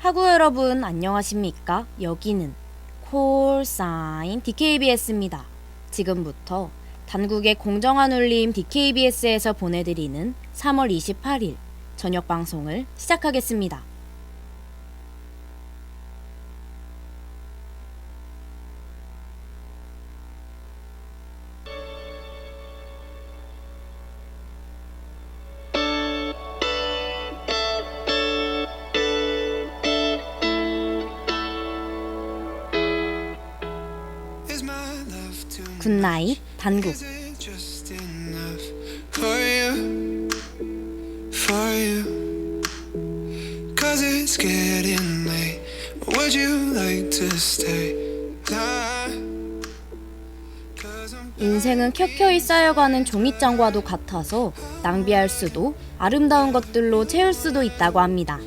하구 여러분 안녕하십니까? 여기는 콜사인 DKBS입니다. 지금부터 단국의 공정한 울림 DKBS에서 보내드리는 3월 28일 저녁 방송을 시작하겠습니다. Cause I'm 인생은 켜켜이 쌓여가는 종이장과도 같아서 낭비할 수도 아름다운 것들로 채울 수도 있다고 합니다.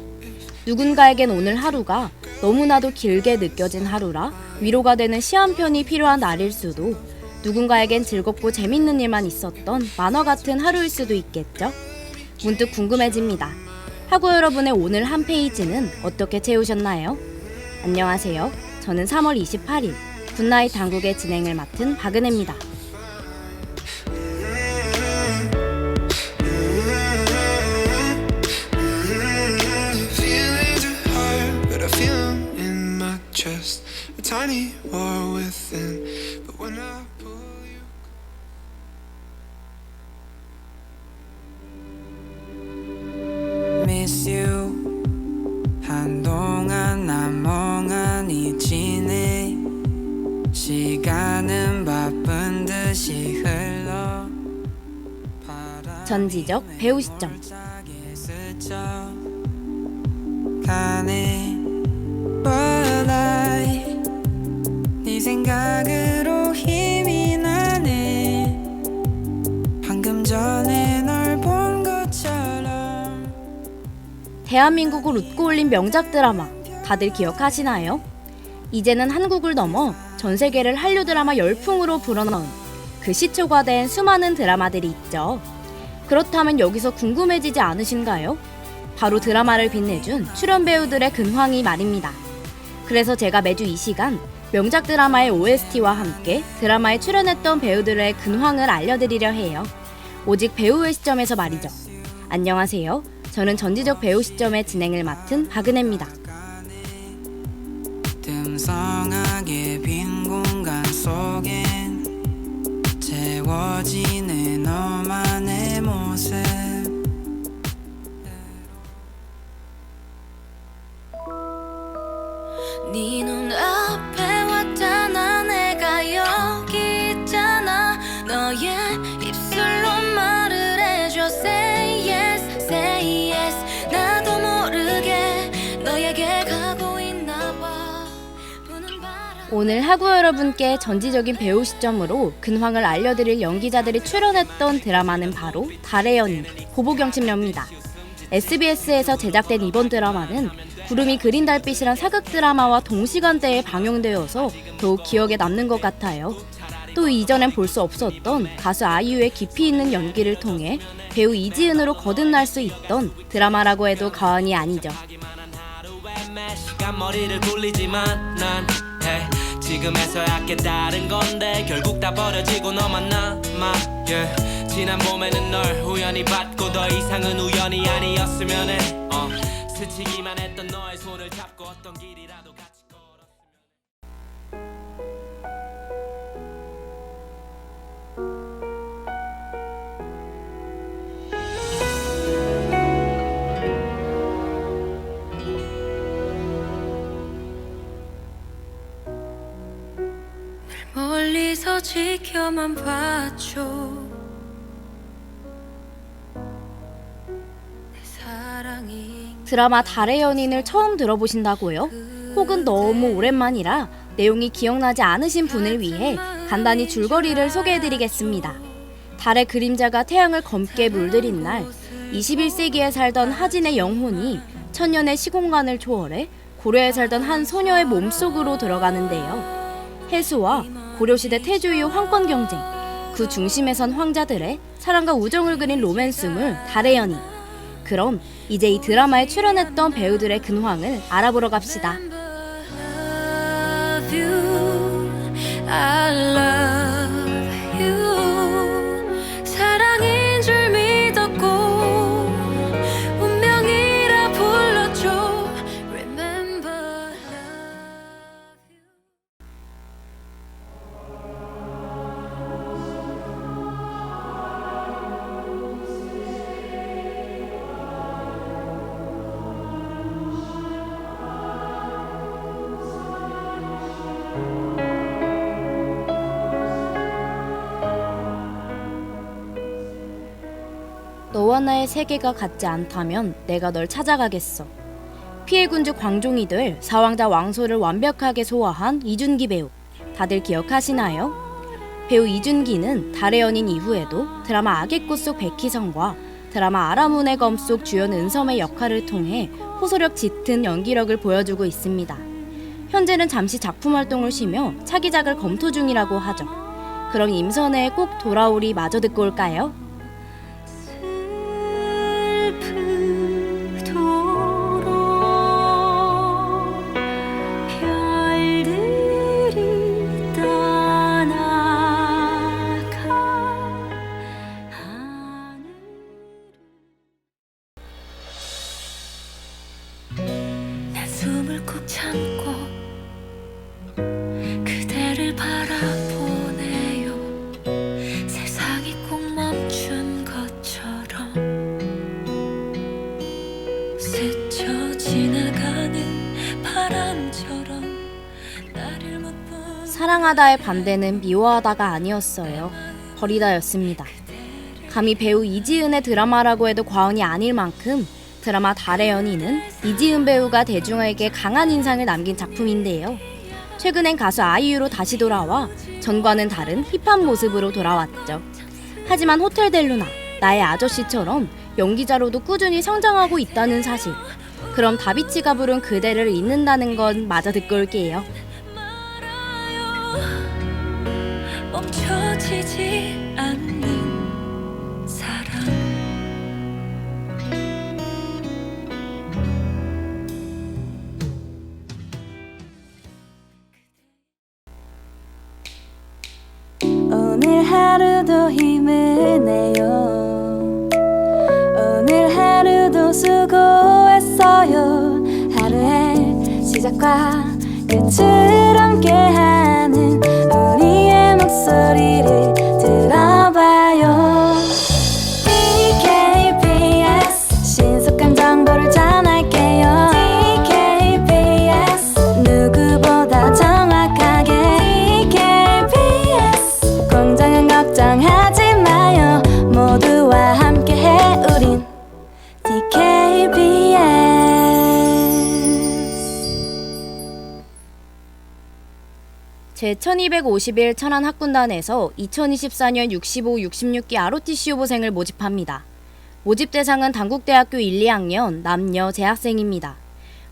누군가에겐 오늘 하루가 너무나도 길게 느껴진 하루라 위로가 되는 시 한 편이 필요한 날일 수도 누군가에겐 즐겁고 재밌는 일만 있었던 만화 같은 하루일 수도 있겠죠? 문득 궁금해집니다. 하고 여러분의 오늘 한 페이지는 어떻게 채우셨나요? 안녕하세요. 저는 3월 28일 굿나잇 당국의 진행을 맡은 박은혜입니다. Tiny war within. But when I pull you miss you 한동안 난 멍하니 지내 시간은 바쁜 듯이 흘러 전지적 배우 시점 대한민국을 웃고 올린 명작 드라마 다들 기억하시나요? 이제는 한국을 넘어 전 세계를 한류 드라마 열풍으로 불어넣은 그 시초가 된 수많은 드라마들이 있죠. 그렇다면 여기서 궁금해지지 않으신가요? 바로 드라마를 빛내준 출연 배우들의 근황이 말입니다. 그래서 제가 매주 이 시간 명작 드라마의 OST와 함께 드라마에 출연했던 배우들의 근황을 알려드리려 해요. 오직 배우의 시점에서 말이죠. 안녕하세요. 저는 전지적 배우 시점의 진행을 맡은 박은혜입니다. 듬성하게 빈 공간 속엔 채워지는 너만 오늘 하구 여러분께 전지적인 배우 시점으로 근황을 알려드릴 연기자들이 출연했던 드라마는 바로 달의 연인 보보경심녀입니다. SBS에서 제작된 이번 드라마는 구름이 그린 달빛이란 사극 드라마와 동시간대에 방영되어서 더욱 기억에 남는 것 같아요. 또 이전엔 볼 수 없었던 가수 아이유의 깊이 있는 연기를 통해 배우 이지은으로 거듭날 수 있던 드라마라고 해도 과언이 아니죠. 지금에서야 깨달은 건데 결국 다 버려지고 너만 남아 yeah. 지난 봄에는 널 우연히 받고 더 이상은 우연이 아니었으면 해 어, 스치기만 했던 너의 손을 잡고 어떤 같이 멀리서 지켜만 사랑이 드라마 달의 연인을 처음 들어보신다고요? 혹은 너무 오랜만이라 내용이 기억나지 않으신 분을 위해 간단히 줄거리를 소개해드리겠습니다. 달의 그림자가 태양을 검게 물들인 날, 21세기에 살던 하진의 영혼이 천년의 시공간을 초월해 고려에 살던 한 소녀의 몸속으로 들어가는데요. 해수와 고려시대 태조의 황권 경쟁, 그 중심에 선 황자들의 사랑과 우정을 그린 로맨스물 달의 연인. 그럼 이제 이 드라마에 출연했던 배우들의 근황을 알아보러 갑시다. I love 너와 나의 세계가 같지 않다면 내가 널 찾아가겠어. 피해 군주 광종이 될 사왕자 왕소를 완벽하게 소화한 이준기 배우. 다들 기억하시나요? 배우 이준기는 달의 연인 이후에도 드라마 악의 꽃 속 백희성과 드라마 아라문의 검 속 주연 은섬의 역할을 통해 호소력 짙은 연기력을 보여주고 있습니다. 현재는 잠시 작품 활동을 쉬며 차기작을 검토 중이라고 하죠. 그럼 임선의 꼭 돌아오리 마저 듣고 올까요? 사랑하다의 반대는 미워하다가 아니었어요. 버리다였습니다. 감히 배우 이지은의 드라마라고 해도 과언이 아닐 만큼 드라마 달의 연인은 이지은 배우가 대중에게 강한 인상을 남긴 작품인데요. 최근엔 가수 아이유로 다시 돌아와 전과는 다른 힙한 모습으로 돌아왔죠. 하지만 호텔 델루나, 나의 아저씨처럼 연기자로도 꾸준히 성장하고 있다는 사실. 그럼 다비치가 부른 그대를 잊는다는 건 마저 듣고 올게요. 멈춰지지 않는 사랑 오늘 하루도 힘을 내요. 오늘 하루도 수고했어요. 하루의 시작과 끝을 함께하는 우 제1251 천안 학군단에서 2024년 65, 66기 ROTC 후보생을 모집합니다. 모집 대상은 당국대학교 1, 2학년 남녀 재학생입니다.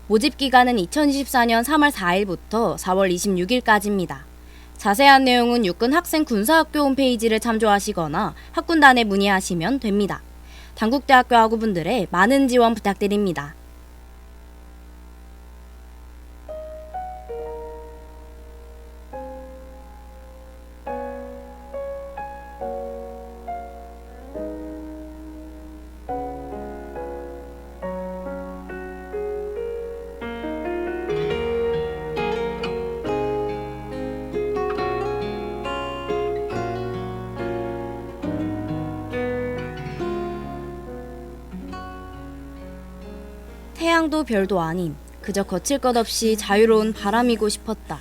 모집 기간은 2024년 3월 4일부터 4월 26일까지입니다. 자세한 내용은 육군 학생 군사학교 홈페이지를 참조하시거나 학군단에 문의하시면 됩니다. 당국대학교 학우분들의 많은 지원 부탁드립니다. 태양도 별도 아닌 그저 거칠 것 없이 자유로운 바람이고 싶었다.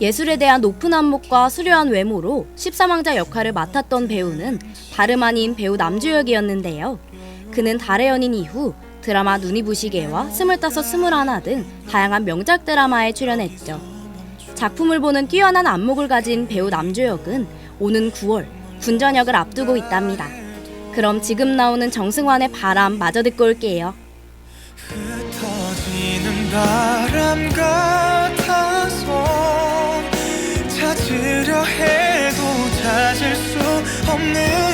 예술에 대한 높은 안목과 수려한 외모로 13왕자 역할을 맡았던 배우는 다름 아닌 배우 남주혁이었는데요. 그는 달의 연인 이후 드라마 눈이 부시게와 스물다섯 스물하나 등 다양한 명작 드라마에 출연했죠. 작품을 보는 뛰어난 안목을 가진 배우 남주혁은 오는 9월 군전역을 앞두고 있답니다. 그럼 지금 나오는 정승환의 바람 마저 듣고 올게요. 흩어지는 바람 같아서 찾으려 해도 찾을 수 없는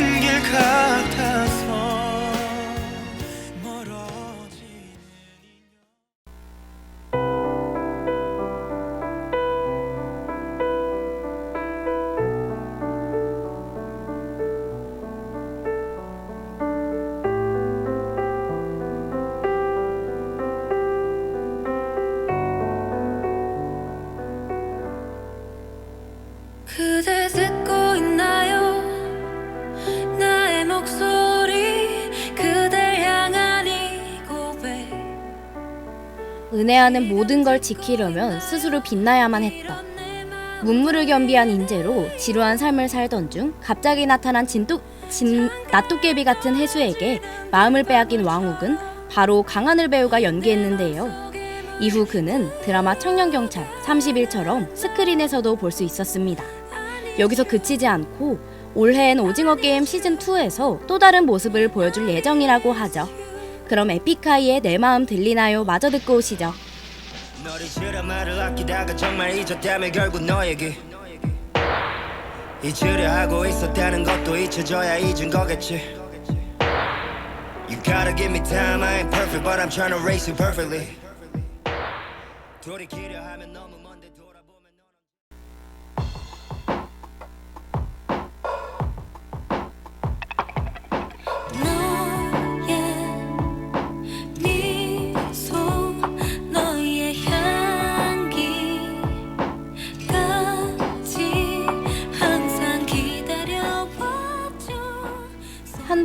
은혜하는 모든 걸 지키려면 스스로 빛나야만 했다. 문물을 겸비한 인재로 지루한 삶을 살던 중 갑자기 나타난 진똑, 진, 나토깨비 같은 해수에게 마음을 빼앗긴 왕욱은 바로 강하늘 배우가 연기했는데요. 이후 그는 드라마 청년경찰 30일처럼 스크린에서도 볼 수 있었습니다. 여기서 그치지 않고 올해엔 오징어 게임 시즌 2에서 또 다른 모습을 보여줄 예정이라고 하죠. 그럼 에픽하이의 내 마음 들리나요? 마저 듣고 오시죠. 너를 싫어 말을 아끼다가 정말 잊었다면 결국 너에게 잊으려 하고 있었다는 것도 잊혀져야 잊은 거겠지 You gotta give me time, I ain't perfect but I'm trying to race you perfectly 돌이키려 하면 너무 먼데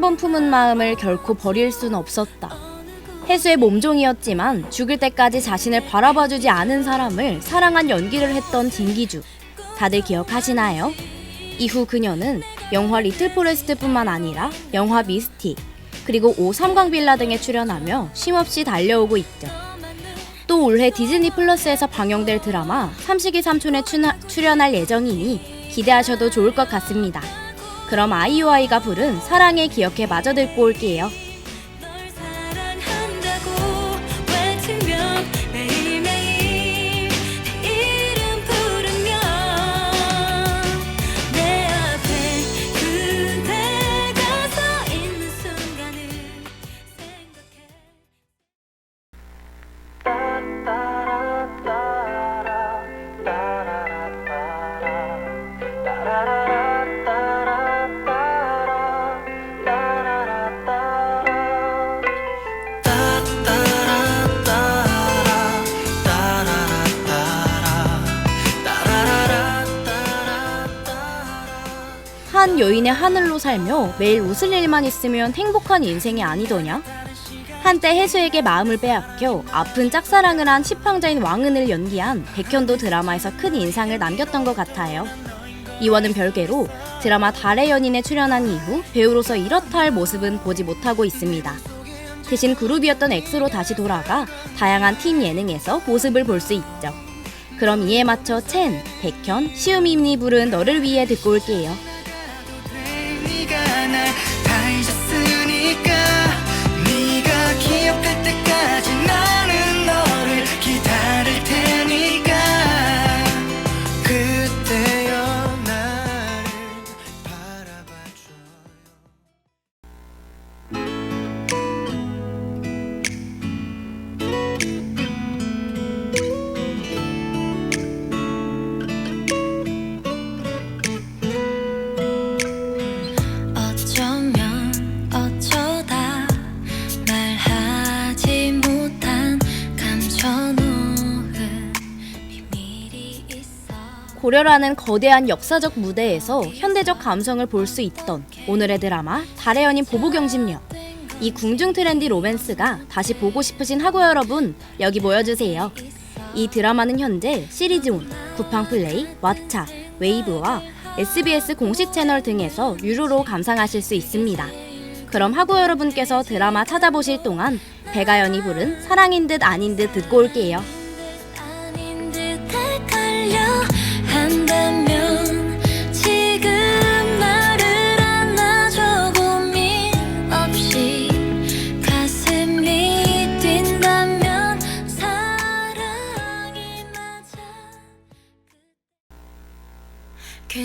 한번 품은 마음을 결코 버릴 순 없었다. 해수의 몸종이었지만 죽을 때까지 자신을 바라봐주지 않은 사람을 사랑한 연기를 했던 진기주. 다들 기억하시나요? 이후 그녀는 영화 리틀 포레스트뿐만 아니라 영화 미스틱, 그리고 오 삼광빌라 등에 출연하며 쉼없이 달려오고 있죠. 또 올해 디즈니 플러스에서 방영될 드라마 삼식이 삼촌에 출연할 예정이니 기대하셔도 좋을 것 같습니다. 그럼 아이오아이가 부른 사랑의 기억해 마저 듣고 올게요. 한 여인의 하늘로 살며 매일 웃을 일만 있으면 행복한 인생이 아니더냐? 한때 해수에게 마음을 빼앗겨 아픈 짝사랑을 한 시황자인 왕은을 연기한 백현도 드라마에서 큰 인상을 남겼던 것 같아요. 이와는 별개로 드라마 달의 연인에 출연한 이후 배우로서 이렇다 할 모습은 보지 못하고 있습니다. 대신 그룹이었던 엑소로 다시 돌아가 다양한 팀 예능에서 모습을 볼 수 있죠. 그럼 이에 맞춰 첸, 백현, 시우민이 부른 너를 위해 듣고 올게요. 네가 날다 잊었으니까 네가 기억할 때까지 나 고려라는 거대한 역사적 무대에서 현대적 감성을 볼 수 있던 오늘의 드라마 달의 연인 보부경심녀. 이 궁중 트렌디 로맨스가 다시 보고 싶으신 하고 여러분 여기 모여주세요. 이 드라마는 현재 시리즈온, 쿠팡플레이, 왓챠, 웨이브와 SBS 공식 채널 등에서 유료로 감상하실 수 있습니다. 그럼 하고 여러분께서 드라마 찾아보실 동안 배가연이 부른 사랑인 듯 아닌 듯 듣고 올게요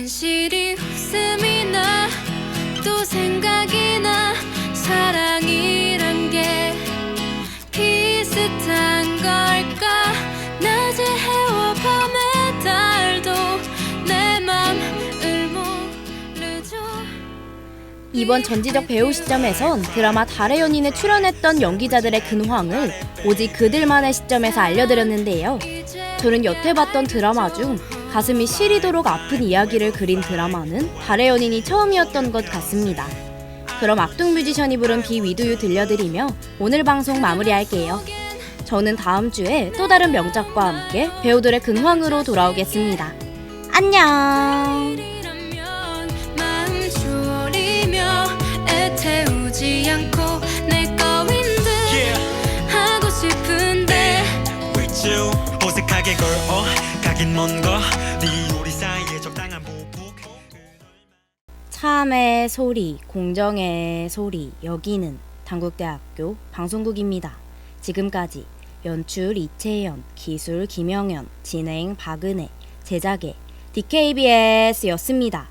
괜시리 웃음이 나 또 생각이 나. 사랑이란 게 비슷한 걸까? 낮의 해와 밤의 달도 내 맘을 모르죠. 이번 전지적 배우 시점에선 드라마 달의 연인에 출연했던 연기자들의 근황을 오직 그들만의 시점에서 알려드렸는데요. 저는 여태 봤던 드라마 중 가슴이 시리도록 아픈 이야기를 그린 드라마는 달의 연인이 처음이었던 것 같습니다. 그럼 악동 뮤지션이 부른 비위두유 들려드리며 오늘 방송 마무리할게요. 저는 다음 주에 또 다른 명작과 함께 배우들의 근황으로 돌아오겠습니다. 안녕! 어색하게 걸어 가긴 먼거네 우리 사이에 적당한 부부 참의 소리, 공정의 소리, 여기는 당국대학교 방송국입니다. 지금까지 연출 이채연, 기술 김영현, 진행 박은혜, 제작의 DKBS였습니다.